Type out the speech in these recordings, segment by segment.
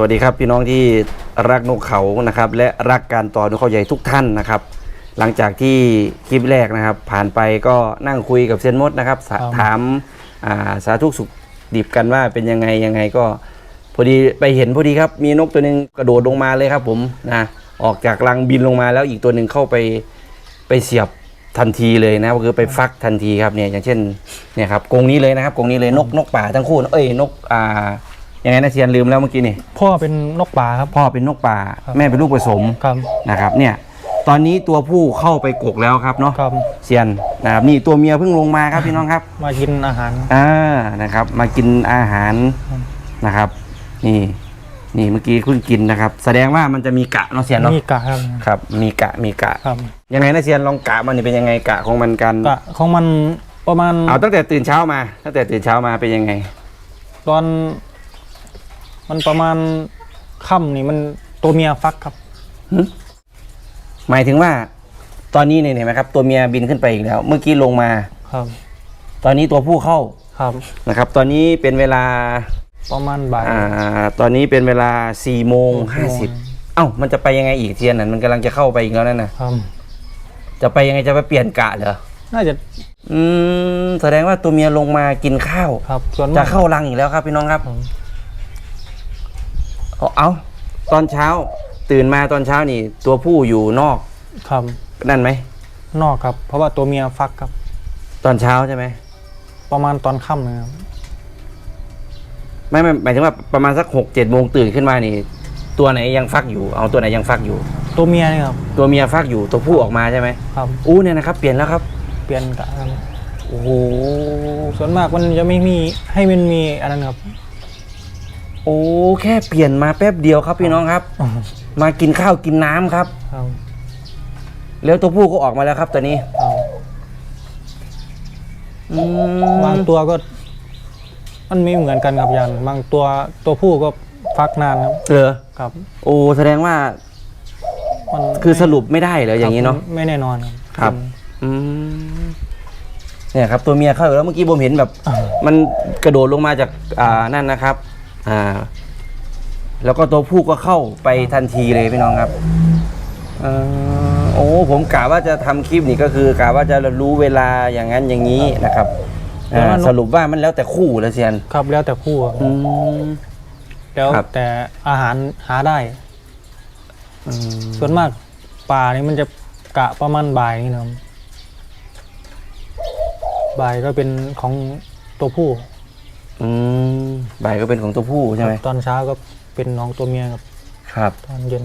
วัสดีครับพี่น้องที่รักนกเขานะครับและรักการต่อนกเขาใหญ่ทุกท่านนะครับ หลังจากที่คลิปแรกนะครับ ผ่านไปก็นั่งคุยกับเซียนมดนะครับสะครับถามอ่าสาธุสุขดิบกันว่าเป็นยังไงยังไงก็ พอดีไปเห็นพอดีครับ มีนกตัวหนึ่งกระโดดลงมาเลยครับผมนะออกจากรังบินลงมาแล้วอีกตัวหนึ่งเข้าไปไปเสียบทันทีเลยนะก็คือไปฟักทันทีครับเนี่ยอย่างเช่นเนี่ยครับกรงนี้เลยนะครับกรงนี้เลยนกนกป่าทั้งคู่เอ้ยนกอ่า ยังไงนะเซียนลืมแล้วเมื่อกี้นี่พ่อเป็นนกป่าครับ พ่อเป็นนกป่า ครับ แม่เป็นลูกผสมครับ นะครับเนี่ยตอนนี้ตัวผู้เข้าไปกกแล้วครับเนาะครับ เซียนนะครับนี่ตัวเมียเพิ่งลงมาครับพี่น้องครับ มากินอาหาร อ่านะครับ มากินอาหารครับนะครับ นี่ นี่เมื่อกี้เพิ่งกินนะครับ แสดงว่ามันจะมีกะเนาะเซียนเนาะมีกะครับครับ มีกะมีกะ ครับยังไงนะเซียนลองกะมันนี่เป็นยังไงกะของมันกันกะของมันประมาณเอาตั้งแต่ตื่นเช้ามาตั้งแต่ตื่นเช้ามาเป็นยังไง ตอน มันประมาณค่ำนี่มันตัวเมียฟักครับ หมายถึงว่า ตอนนี้เนี่ยเห็นไหมครับ ตัวเมียบินขึ้นไปอีกแล้ว เมื่อกี้ลงมา ครับ ตอนนี้ตัวผู้เข้าครับ นะครับ ตอนนี้เป็นเวลาประมาณบ่าย อ่าตอนนี้เป็นเวลา4ี่โมง4ห้าสิบโมงเอ้ามันจะไปยังไงอีกเทียนนั่นมันกำลังจะเข้าไปอีกแล้วนั่นนะครับ จะไปยังไงจะไปเปลี่ยนกะเหรอน่าจะอืมแสดงว่าตัวเมียลงมากินข้าว ครับส่วนจะมากเข้ารังอีกแล้วครับพี่น้องครับ ครับ เอาเอาตอนเช้าตื่นมาตอนเช้านี่ ตัวผู้อยู่นอกครับนั่นไหมนอกครับ เพราะว่าตัวเมียฟักครับ ตอนเช้าใช่ไหมประมาณตอนค่ำนะครับไม่ไม่หมายถึงว่าประมาณสักหกเจ็ดโมงตื่นขึ้นมานี่ ตัวไหนยังฟักอยู่ เอาตัวไหนยังฟักอยู่ ตัวเมียนี่ครับ ตัวเมียฟักอยู่ตัวผู้ออกมาใช่ไหมครับ อู้เนี่ยนะครับ เปลี่ยนแล้วครับ เปลี่ยนกะครับโอ้โหส่วนมากมันจะไม่มีให้มันมีอันนั้นครับโอ้แค่เปลี่ยนมาแป๊บเดียวครับพี่น้องครับ มากินข้าวกินน้ำครับ ครับแล้วตัวผู้ก็ออกมาแล้วครับตอนนี้ครับอืมบางตัวก็ มันไม่เหมือนกันครับยันบางตัวตัวผู้ก็ฟักนานครับเหรอครับโอ้แสดงว่ามันคือสรุปไม่ได้เหรออย่างนี้เนาะ ครับไม่แน่นอนครับ อืมเนี่ยครับตัวเมียเข้าอยู่แล้วเมื่อกี้ผมเห็นแบบอ่ามันกระโดดลงมาจากอ่านั่นนะครับ อ่า แล้วก็ตัวผู้ก็เข้าไปทันทีเลยพี่น้องครับเอ่อโอ้ผมกะว่าจะทำคลิปนี่ก็คือกะว่าจะรู้เวลาอย่างนั้นอย่างนี้นะครับอ่าสรุปว่ามันแล้วแต่คู่แล้วเซียนครับแล้วแต่คู่ครับอืมแล้วครับแต่อาหารหาได้อืมส่วนมากป่านี่มันจะกะประมาณบ่ายนี่นะครับบ่ายก็เป็นของตัวผู้ อืมบ่ายก็เป็นของตัวผู้ใช่ไหมตอนเช้าก็เป็นน้องตัวเมียครับครับ ตอนเย็น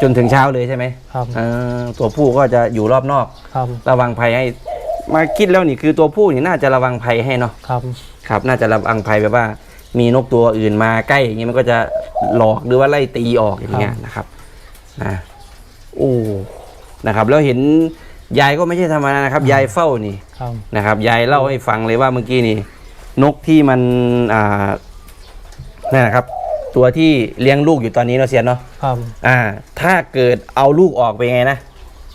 จนถึงเช้าเลยใช่ไหมครับเอ่อตัวผู้ก็จะอยู่รอบนอก ครับระวังภัยให้ มาคิดแล้วนี่คือตัวผู้นี่น่าจะระวังภัยให้เนาะครับครับ น่าจะระวังภัยแบบว่า มีนกตัวอื่นมาใกล้อย่างนี้มันก็จะหลอกหรือว่าไล่ตีออกอย่างเงี้ยนะครับนะโอ้นะครับ แล้วเห็นยายก็ไม่ใช่ธรรมดานะครับ ยายเฝ้านี่ ครับ นะครับยายเล่าให้ฟังเลยว่าเมื่อกี้นี่ นกที่มันอ่านั่นนะครับ ตัวที่เลี้ยงลูกอยู่ตอนนี้เนาะเซียนเนาะครับ อ่า ถ้าเกิดเอาลูกออกไปไงนะ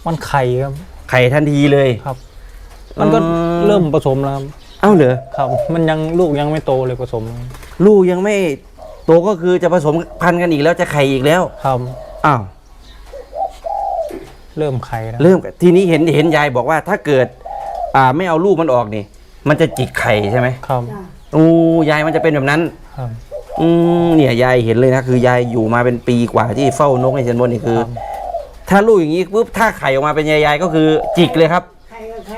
มันไข่ครับ ไข่ทันทีเลยครับ มันก็อืมเริ่มผสมแล้วครับเอ้าเหรอครับ มันยังลูกยังไม่โตเลยผสมแล้วลูกยังไม่โตก็คือจะผสมพันธุ์กันอีกแล้วจะไข่อีกแล้วครับอ้าวเริ่มไข่แล้วเริ่มทีนี้เห็นเห็นยายบอกว่าถ้าเกิด อ่าไม่เอาลูกมันออกนี่ มันจะจิกไข่ใช่ไหมครับโอ้ยายมันจะเป็นแบบนั้น ครับอืมเนี่ยยายเห็นเลยนะคือยายอยู่มาเป็นปีกว่าที่เฝ้านกในเชนบนนี่คือครับถ้าลูกอย่างนี้ปุ๊บถ้าไข่ออกมาเป็นยายๆก็คือจิกเลยครับ ใครกับใคร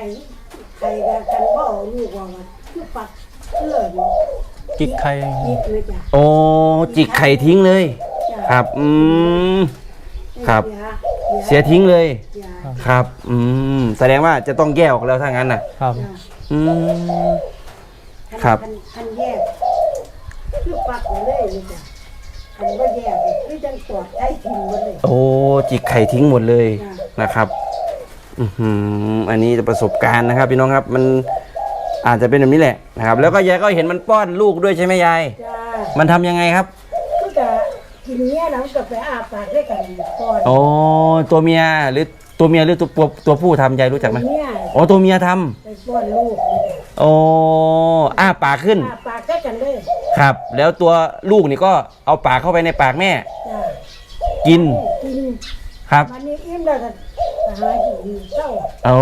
ใครกับกันบ่ลูกว่าว่าคือปักเลือดกิกไข่ยิกเลยจ้ะโอ้จิกไข่ทิ้งเลย จ้ะครับ อืม ครับ เสียเสียทิ้งเลยเสียครับ อืมแสดงว่าจะต้องแยกออกแล้วถ้างั้นน่ะ ครับจ้ะ อืมคันครับ คันคันแยก คือปักเลยเลยจ้ะคันว่าแยกคือจังตรวจไอ้ทิ้งหมดเลย โอ้จิกไข่ทิ้งหมดเลยจ้ะ นะครับอือหืออันนี้ประสบการณ์นะครับ พี่น้องครับมันอาจจะเป็นแบบนี้แหละนะครับ แล้วก็ยายก็เห็นมันป้อนลูกด้วยใช่ไหมยาย จ้ามันทำยังไงครับมันก็กินเนี้ยแล้วมันก็ไปอาปากด้วยกันก่อน โอ้ตัวเมียหรือ ตัวเมียหรือตัวตัวตัวผู้ทำยายรู้จักไหมเนี่ยอ๋อตัวเมียทำไปป้อนลูกเลยจ้ะโอ้อ้าปากขึ้นอ่าปากใกล้กันเลยครับ แล้วตัวลูกนี่ก็เอาปากเข้าไปในปากแม่ จ้ากินกินครับวันนี้อิ่มแล้วก็ไปหากินเจ้าโอ้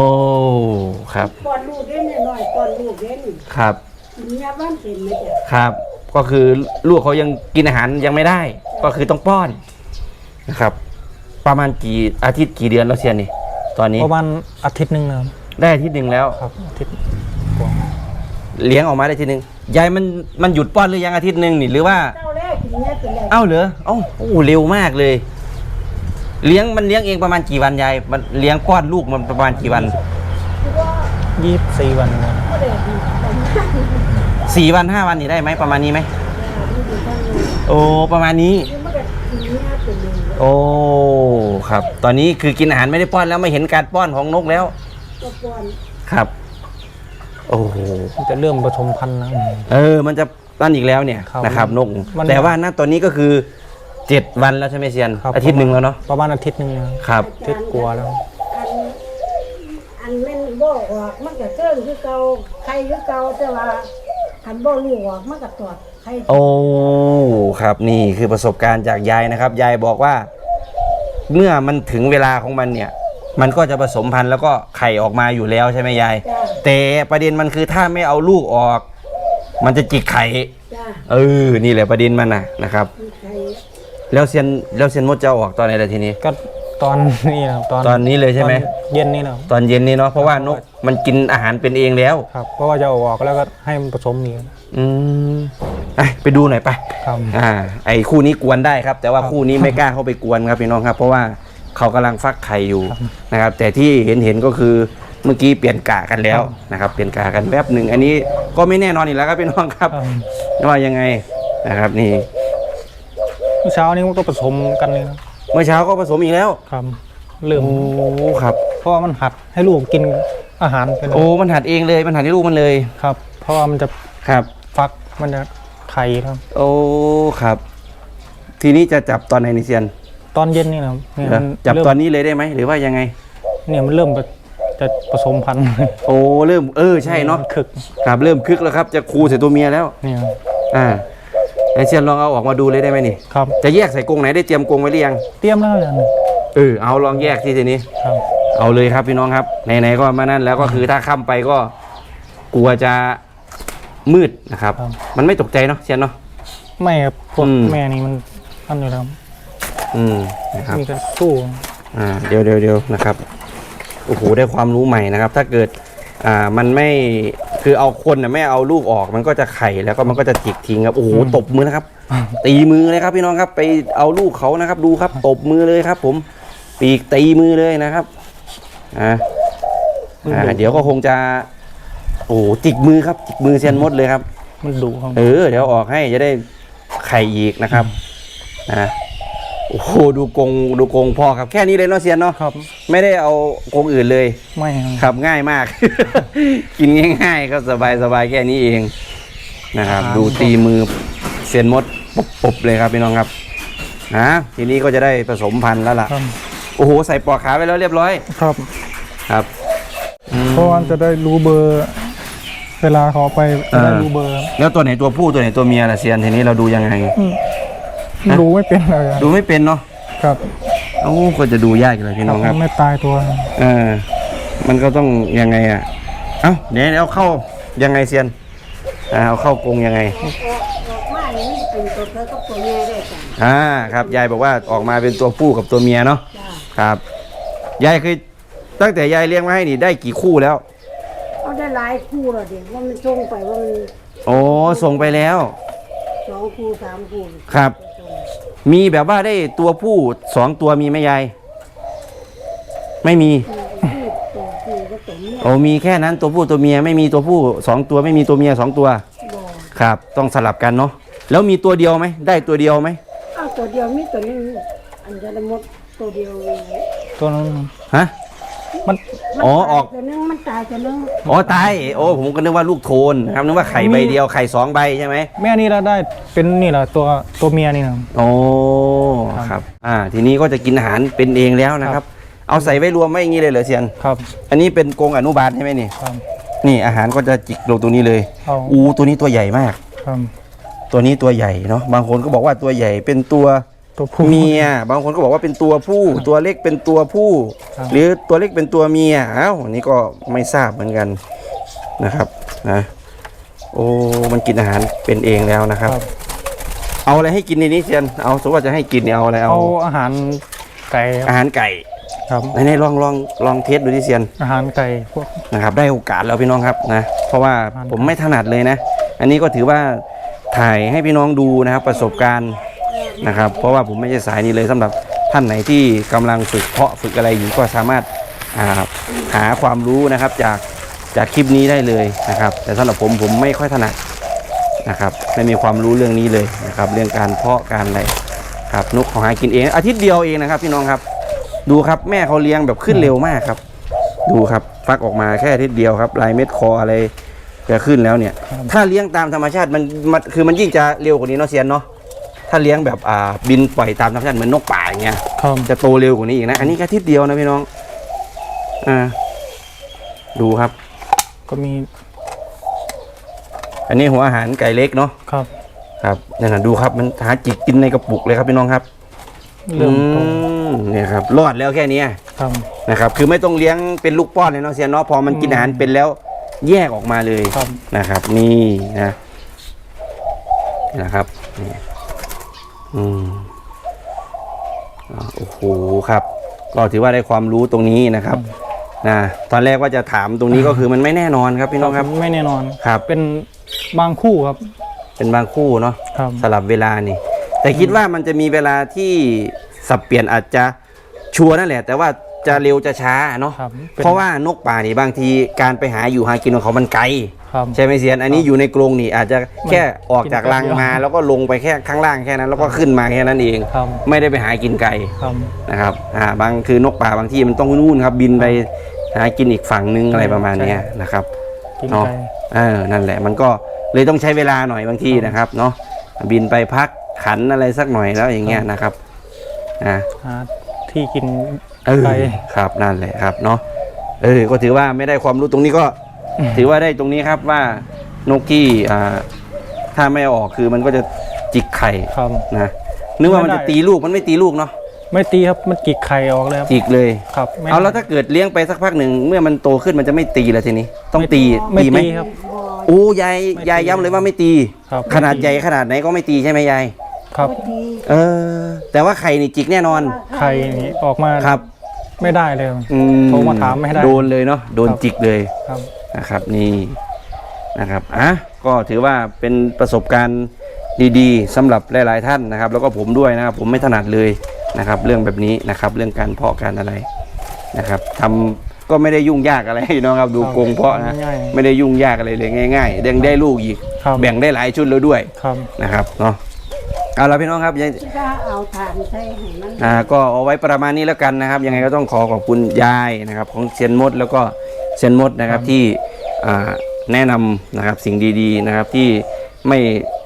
ครับป้อนลูกเด่นหน่อยป้อนลูกเด่นครับกินยาบ้านเป็นไหมจ้ะครับ ก็คือลูกเขายังกินอาหารยังไม่ได้ ก็คือต้องป้อนนะครับ ประมาณกี่อาทิตย์กี่เดือนแล้วเซียนนี่ตอนนี้ประมาณอาทิตย์หนึ่งนะครับได้อาทิตย์หนึ่งแล้ว ครับอาทิตย์กว่าเลี้ยงออกมาได้ทีหนึ่งยายมันมันหยุดป้อนหรือยังอาทิตย์หนึ่งนี่หรือว่า เจ้าแรกกินเนี้ยเป็นแรกเอ้าเหรอเอ้าโอ้เร็วมากเลย เลี้ยงมันเลี้ยงเองประมาณกี่วันยายมันเลี้ยงป้อนลูกมันประมาณกี่วันคือว่ายี่สิบสี่วันครับไม่ได้ดีแต่ไม่ได้ดีสี่วันห้าวันนี่ได้ไหมประมาณนี้ไหมดีดีทั้งนี้โอ้ประมาณนี้คือมันก็กิน เนี้ยเป็นเลยโอ้ครับ ตอนนี้คือกินอาหารไม่ได้ป้อนแล้วไม่เห็นการป้อนของนกแล้ว ก็ป้อนครับ โอ้โหมันจะเริ่มผสมพันธุ์แล้ว เออ มันจะตั้นอีกแล้วเนี่ยครับนะครับนก มันแต่ว่าณตอนนี้ก็คือเจ็ดวันแล้วใช่ไหมเซียน ครับ อาทิตย์หนึ่งแล้วเนาะประมาณอาทิตย์หนึ่งนะครับครับ อาทิตย์กลัวาแล้ว อันอันแม่นบ่ออกมันก็เกินคือเก่าใครคือเก่าแต่ว่าคันบ่รู้ออกมันก็ตอด ใครโอ้ครับนี่คือประสบการณ์จากยายนะครับ ยายบอกว่า เมื่อมันถึงเวลาของมันเนี่ย มันก็จะผสมพันธุ์แล้วก็ไข่ออกมาอยู่แล้วใช่ไหมยาย จ้าแต่ประเด็นมันคือถ้าไม่เอาลูกออก มันจะจิกไข่จ้าเออนี่แหละประเด็นมันนะนะครับมีใครแล้วเซียนแล้วเซียนมดจะเอาออกตอนไหนล่ะทีนี้ ก็ตอนนี้นะครับตอนตอนนี้เลยใช่ไหม ตอนเย็นนี่นะครับตอนเย็นนี่เนาะเพราะว่านกมันกินอาหารเป็นเองแล้ว ครับเพราะว่าจะเอาออกแล้วก็ให้มันผสมนี่ครับ อืมไปไปดูหน่อยไป ครับอ่า ไอ้คู่นี้กวนได้ครับ แต่ว่าครับคู่นี้ไม่กล้าเข้าไปกวนครับพี่น้องครับ เพราะว่าเขากำลังฟักไข่อยู่นะครับ แต่ที่เห็นเห็นก็คือเมื่อกี้เปลี่ยนกะกันแล้วนะครับ เปลี่ยนกะกันแป๊บหนึ่งอันนี้ก็ไม่แน่นอนอีกแล้วครับพี่น้องครับครับว่ายังไงนะครับ นี่ เมื่อเช้านี้มันก็ผสมกันเลยนะเมื่อเช้าก็ผสมอีกแล้วครับเริ่มโอ้ครับ เพราะว่ามันหัดให้ลูกกินอาหารไปเลยโอ้มันหัดเองเลยมันหัดให้ลูกมันเลยครับ เพราะว่ามันจะครับ ฟักมันจะไข่ครับ โอ้ครับ ทีนี้จะจับตอนไหนนิเซียนตอนเย็นนี่นะครับเนี่ยเหรอมันจับเริ่มตอนนี้เลยได้ไหมหรือว่ายังไงเนี่ยมันเริ่มจะผสมพันธุ์โอ้เริ่มเออใช่เนาะคึกครับเริ่มคึกแล้วครับ จะคูใส่ตัวเมียแล้ว เนี่ย อ่าไอเซียนลองเอาออกมาดูเลยได้ไหมนี่ ครับ จะแยกใส่กรงไหนได้เตรียมกรงไว้หรือยังเตรียมแล้วอย่างเออเอาลองแยกที่ทีนี้ ครับ เอาเลยครับพี่น้องครับไหนๆก็มานั่นแล้วก็คือถ้าค่ำไปก็ กลัวจะ มืดนะครับ ครับ มันไม่ตกใจเนาะเซียนเนาะ ไม่ครับพวกอืม แม่นี่มันอันอยู่แล้วอืมนะครับ มีกันสู้อ่าเดี๋ยวเดี๋ยวเดี๋ยวนะครับโอ้โหได้ความรู้ใหม่นะครับ ถ้าเกิดอ่ามันไม่คือเอาคนน่ะไม่เอาลูกออกมันก็จะไข่แล้วก็มันก็จะจิกทิ้งครับโอ้โหตบมือนะครับ ตีมือเลยครับพี่น้องครับ ไปเอาลูกเขานะครับ ดูครับตบมือเลยครับ ผมปีกตีมือเลยนะครับอ่าอ่าเดี๋ยวก็คงจะ โอ้โหจิกมือครับจิกมือเซียนมดเลยครับ มันดุครับเออ เดี๋ยวออกให้จะได้ไข่อีกนะครับนะโอ้โหดูกรงดูกรงพ่อครับแค่นี้เลยเนาะเซียนเนาะครับ ไม่ได้เอากรงอื่นเลย ไม่ครับครับง่ายมาก กินง่ายๆครับสบายสบายๆแค่นี้เองนะครับ ดูตีมือเซียนมดปบๆเลยครับพี่น้องครับนะทีนี้ก็จะได้ผสมพันธุ์แล้วล่ะ ครับโอ้โห ใส่ปลอกขาไปแล้วเรียบร้อยครับ ครับอืมเพราะว่าจะได้รู้เบอร์ เวลาเขาไปจะได้เออรู้เบอร์แล้วตัวไหนตัวผู้ตัวไหนตัวเมียล่ะเซียนทีนี้เราดูยังไง อืมฮะ รู้ไม่เป็นเลยอะดูไม่เป็นเนาะครับโอ้ก็จะดูยากเลยพี่น้องครับไม่ตายตัว เออ มันก็ต้องยังไงอะ เอ้าเดี๋ยวเอาเข้ายังไงเซียนอ่าเอาเข้ากรงยังไงออกออกมานี่มันเป็นตัวเธอกับตัวแม่ได้จ้ะอ่าครับยายบอกว่าออกมาเป็นตัวผู้กับตัวเมียเนาะจ้าครับยายเคยตั้งแต่ยายเลี้ยงมาให้นี่ได้กี่คู่แล้วเอา ได้หลายคู่แล้วเด็กว่ามันส่งไปว่ามันโอ้ส่งไปแล้ว สองคู่สามคู่ครับ มีแบบว่าได้ตัวผู้สองตัวมีไหมยาย ไม่มี คู่ตัวคู่ก็ตัวเมียโอ้มีแค่นั้นตัวผู้ตัวเมียไม่มีตัวผู้สองตัวไม่มีตัวเมียสองตัวบ่ครับ ต้องสลับกันเนาะแล้วมีตัวเดียวไหมได้ตัวเดียวไหมเอาตัวเดียวมีตัวนึงอันจะได้หมดตัวเดียวเองตัวนั้นฮะ มันมันอ๋อตายออก ตัวนึงมันตายตัวนึงอ๋อตายโอ้ผมก็นึกว่าลูกโทนนะครับนึกว่าไข่ใบเดียวไข่สองใบใช่ไหมแม่นี่เราได้เป็นนี่แหละตัวตัวเมียนี่นะ โอ้ครับ อ่า ทีนี้ก็จะกินอาหารเป็นเองแล้วนะครับเอาใส่ไว้รวมไว้อย่างนี้เลยเหรอเซียน ครับอันนี้เป็นกรงอนุบาลใช่ไหมนี่ ครับ นี่อาหารก็จะจิกลงตรงนี้เลยเอา อูตัวนี้ตัวใหญ่มาก ครับ ตัวนี้ตัวใหญ่เนาะบางคนก็บอกว่าตัวใหญ่เป็นตัว ตัวผู้ เมีย บางคนก็บอกว่าเป็นตัวผู้ ตัวเล็กเป็นตัวผู้ ครับ หรือตัวเล็กเป็นตัวเมียอ้าวอันนี้ก็ไม่ทราบเหมือนกันนะครับนะโอ้มันกินอาหารเป็นเองแล้วนะครับครับ เอาอะไรให้กินในนี้เชียนเอาสมมติว่าจะให้กินเนี่ยเอาอะไรเอาเอาอาหารไก่คอารับหารไก่ครับ ไหนๆลองลองลองเทสดูดิเชียน อาหารไก่พวก นะครับได้โอกาสแล้วพี่น้องครับนะเพราะว่าอาหารไก่ผมไม่ถนัดเลยนะ อันนี้ก็ถือว่าถ่ายให้พี่น้องดูนะครับประสบการณ์ นะครับ เพราะว่าผมไม่ใช่สายนี้เลยสำหรับท่านไหนที่กำลังฝึกเพาะฝึกอะไรอยู่ก็สามารถอ่าหาความรู้นะครับจากจากคลิปนี้ได้เลยนะครับ แต่สำหรับผมผมไม่ค่อยถนัดนะครับ ไม่มีความรู้เรื่องนี้เลยนะครับ เรื่องการเพาะการอะไรครับนกเขาหากินเอง อาทิตย์เดียวเองนะครับ พี่น้องครับ ดูครับแม่เขาเลี้ยงแบบขึ้นเร็วมากครับ ดูครับฟักออกมาแค่อาทิตย์เดียวครับ ลายเม็ดคออะไรจะขึ้นแล้วเนี่ย ถ้าเลี้ยงตามธรรมชาติมันมันคือมันยิ่งจะเร็วกว่านี้เนาะเซียนเนาะ ถ้าเลี้ยงแบบอ่าบินปล่อยตามธรรมชาติเหมือนนกป่าอย่างเงี้ยครับ จะโตเร็วกว่านี้อีกนะ อันนี้แค่อาทิตย์เดียวนะพี่น้อง อ่า ดูครับ ก็มีอันนี้หัวอาหารไก่เล็กเนาะครับ ครับนั่นนะดูครับ มันหาจิกกินในกระปุกเลยครับพี่น้องครับเริ่มโตอืมเนี่ยครับรอดแล้วแค่เนี้ย ครับ นะครับคือไม่ต้องเลี้ยงเป็นลูกป้อนเลยเนาะเซียนเนาะพอมันกินอาหารเป็นแล้วแยกออกมาเลยครับ นะครับ นี่นะนี่นะครับนี่ อืมอ่าโอ้โหครับ ก็ถือว่าได้ความรู้ตรงนี้นะครับนะตอนแรกว่าจะถามตรงนี้ก็คือมันไม่แน่นอนครับพี่น้องครับ ไม่แน่นอนครับ เป็นบางคู่ครับ เป็นบางคู่เนาะครับสลับเวลานี่ แต่คิดว่ามันจะมีเวลาที่สับเปลี่ยนอาจจะชัวร์นั่นแหละ แต่ว่า จะเร็วจะช้าเนาะครับป็น เพราะว่านกป่านี่บางทีการไปหาอยู่หากินของเขามันไกลครับใช่ไหมเซียนอันนี้อยู่ในกรงนี่อาจจะแค่ออกจากรังกินแป๊บเดียวมา แล้วก็ลงไปแค่ข้างล่างแค่นั้น แล้วก็ขึ้นมาแค่นั้นเอง ครับ ไม่ได้ไปหากินไกล ครับ นะครับ อ่า บางคือนกป่าบางที่มันต้องนู่นครับ บินไปหากินอีกฝั่งนึงอะไรประมาณเนี้ยนะครับ กินเนาะ ไก่ เออ นั่นแหละ มันก็เลยต้องใช้เวลาหน่อยบางที่นะครับ เนาะ บินไปพักขันอะไรสักหน่อยแล้วอย่างเงี้ยนะครับ อ่า หา ที่กินเออไก่ครับนั่นแหละครับเนาะเออก็ถือว่าไม่ได้ความรู้ตรงนี้ก็ถือว่าได้ตรงนี้ครับว่านกที่อ่าถ้าไม่เอาออกคือมันก็จะจิกไข่ครับ นะนึกว่ามันไม่จะได้ ตีลูกมันไม่ตีลูกเนาะไม่ตีครับมันกิกไข่ออกเลยครับจิกเลย ครับไม่เอาแล้วถ้าเกิดเลี้ยงไปสักพักหนึ่งเมื่อมันโตขึ้นมันจะไม่ตีแล้วทีนี้ ต้องตีไม่ตีไหมตีครับบ่โอ้ยายไม่ตียายย้ำเลยว่าไม่ตี ครับขนาดใหญ่ขนาดไหนก็ไม่ตีใช่ไหมยาย ครับบ่ดีเออ แต่ว่าไข่นี่จิกแน่นอน ไข่นี่ออกมาครับ ไม่ได้เลยครับอืโทรมาถามไม่ได้ โดนเลยเนาะโดนครับจิกเลยครับนะครับ นี่นะครับอะก็ถือว่าเป็นประสบการณ์ดีๆสำหรับหลายๆท่านนะครับ แล้วก็ผมด้วยนะครับ ผมไม่ถนัดเลยนะครับ เรื่องแบบนี้นะครับ เรื่องการเพาะการอะไรนะครับทำก็ไม่ได้ยุ่งยากอะไรเนาะครับดูครับกรงเพาะนะง่ายๆไม่ได้ยุ่งยากอะไรเลยง่ายๆแดงได้ลูกอีกครับแบ่งได้หลายชุดแล้วด้วยครับนะครับเนาะ เอาละพี่น้องครับยังถ้าเอาถ่านใส่ให้มันอ่าก็เอาไว้ประมาณนี้แล้วกันนะครับ ยังไงก็ต้องขอขอบคุณยายนะครับ ของเซียนมดแล้วก็เซียนมดนะครับที่อ่าแนะนำนะครับสิ่งดีๆนะครับที่ไม่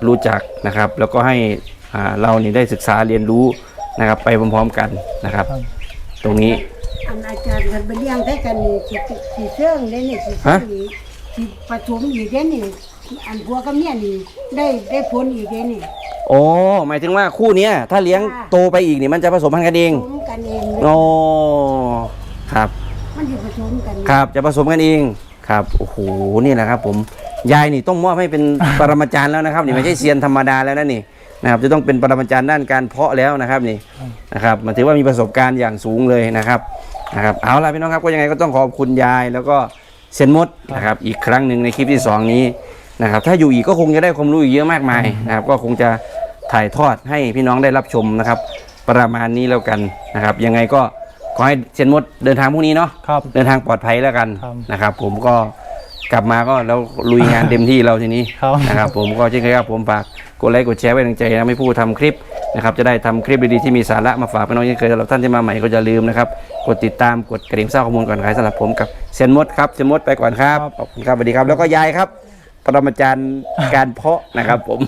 รู้จักนะครับ แล้วก็ให้อ่าเรานี่ได้ศึกษาเรียนรู้นะครับ ไปพร้อมๆกันนะครับครับตรงนี้อันอาจารย์คันไปเลี้ยงใส่กันนี่สิสิเสื่องได้นี่สิเสื่องนี่สิผสมอีกได้นี่อันผัวกับเมียนี่ได้ได้ผลอีกได้นี่ โอ้หมายถึงว่าคู่เนี้ย ถ้าเลี้ยงโตไปอีกนี่มันจะผสมพันธุ์กันเองผสมกันเองโอ้ครับ มันสิผสมกันครับจะผสมกันเองครับโอ้โหนี่แหละครับ ผมยายนี่ต้องมอบให้เป็นปรมาจารย์แล้วนะครับ นี่ไม่ใช่เซียนธรรมดาแล้วนะนี่นะครับ จะต้องเป็นปรมาจารย์ด้านการเพาะแล้วนะครับนี่นะครับมันถือว่ามีประสบการณ์อย่างสูงเลยนะครับนะครับ เอาล่ะพี่น้องครับก็ยังไงก็ต้องขอบคุณยายแล้วก็เซียนมดนะครับ อีกครั้งหนึ่งในคลิปที่สองนี้ นะครับถ้าอยู่อีกก็คงจะได้ความรู้อีกเยอะมากมายนะครับก็คงจะถ่ายทอดให้พี่น้องได้รับชมนะครับ ประมาณนี้แล้วกันนะครับ ยังไงก็ขอให้เซียนมดเดินทางพรุ่งนี้เนาะครับ เดินทางปลอดภัยแล้วกันครับนะครับ ผมก็กลับมาก็แล้วลุยงานเต็มที่เราทีนี้ครับ นะครับ ผมก็เช่นเคยครับผมฝากกดไลค์กดแชร์ไว้ในใจนะไม่ผู้ทำคลิปนะครับจะได้ทำคลิปดีๆที่มีสาระมาฝากพี่น้องเช่นเคยสำหรับท่านที่มาใหม่ก็จะลืมนะครับกดติดตามกดกระดิ่งเศร้าข้อมูลก่อนใครสำหรับผมกับเซยนมดครับเซยนมดไปก่อนครับขอบคุณครับสวัสดีครับแล้วก็ยายครับ ปรมาจารย์การเพาะนะครับผม